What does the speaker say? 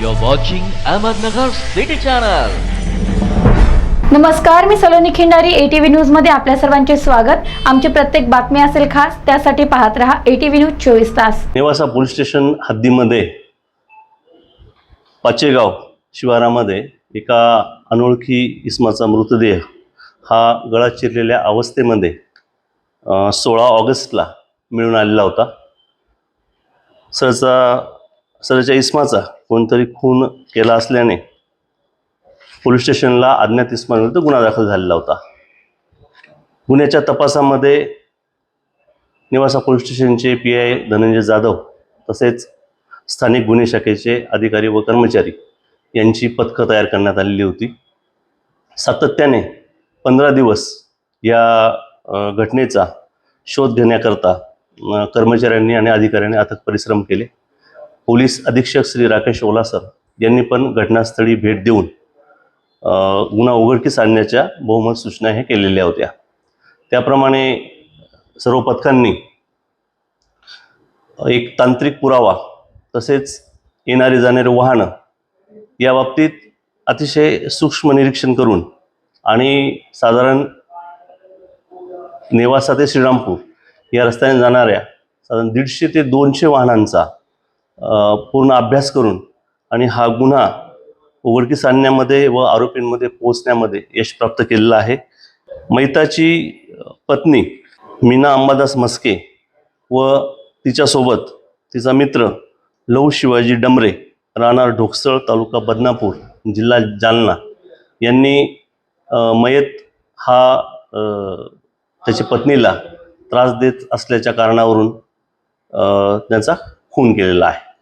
You're watching Ahmednagar City Channel. नमस्कार मी Saloni Khindari ATV न्यूजमध्ये आपल्या सर्वांचे स्वागत. आमची प्रत्येक बातमी असेल खास त्यासाठी पाहत रहा एटीव्ही न्यूज चोवीस तास. नेवासा पोलीस स्टेशन हद्दीमध्ये पाचेगाव शिवारामध्ये एका अनोळखी इसमाचा मृतदेह हा गळा चिरलेल्या अवस्थेमध्ये सोळा ऑगस्टला मिळून आलेला होता. सरचा सरच्या इस्माचा कोणतरी खून केला असल्याने पोलीस स्टेशनला अज्ञात इस्माविरुद्ध गुन्हा दाखल झालेला होता. गुन्ह्याच्या तपासामध्ये निवासा पोलीस स्टेशनचे पी आय धनंजय जाधव तसेच स्थानिक गुन्हे शाखेचे अधिकारी व कर्मचारी यांची पथकं तयार करण्यात आलेली होती. सातत्याने पंधरा दिवस या घटनेचा शोध घेण्याकरता कर्मचाऱ्यांनी आणि अधिकाऱ्यांनी अथक परिश्रम केले. पोलीस अधीक्षक श्री राकेश ओलासर यांनी पण घटनास्थळी भेट देऊन गुन्हा उघडकीस आणण्याच्या बहुमत सूचना हे केलेल्या होत्या. त्याप्रमाणे सर्व पथकांनी एक तांत्रिक पुरावा तसेच येणारी जाणारी वाहनं या बाबतीत अतिशय सूक्ष्म निरीक्षण करून आणि साधारण नेवासा ते श्रीरामपूर या रस्त्याने जाणाऱ्या साधारण दीडशे ते दोनशे वाहनांचा पूर्ण अभ्यास करून आणि हा गुन्हा उघडकीस आणण्यामध्ये व आरोपींमध्ये पोहोचण्यामध्ये यश प्राप्त केलेलं आहे. मैताची पत्नी मीना अंबादास मस्के व तिच्यासोबत तिचा मित्र लव शिवाजी डमरे राहणार ढोकसळ तालुका बदनापूर जिल्हा जालना यांनी मयत हा त्याच्या पत्नीला त्रास देत असल्याच्या कारणावरून त्यांचा खून केलेला आहे.